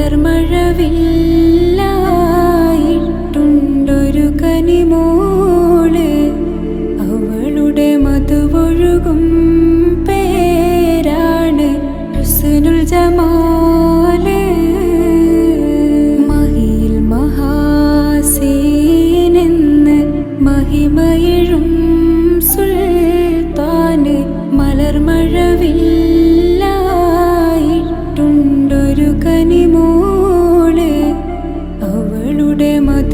മലർമഴവില്ലായിട്ടുണ്ടൊരു കനിമോൾ. അവളുടെ മധുവൊഴുകും പേരാണ് ഹുസ്നുൽ ജമാൽ. മഹിയിൽ മഹാസീനെന്ന് മഹിമയിഴും സുൽത്താന് മലർമഴവില്ലായിട്ടുണ്ടൊരു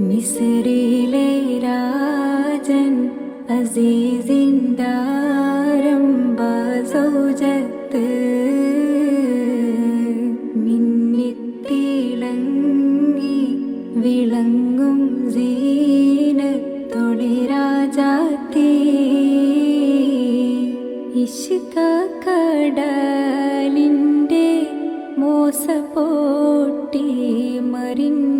മിസ്രിലെ രാജൻ അസീസിൻഡാരംബ സൗജത്ത് മിന്നിത്തിളങ്ങി വിളങ്ങും സീനത്തൊളി രാജാത്തി ഇഷ്ക കടലിന്റെ മോസ മറിഞ്ഞ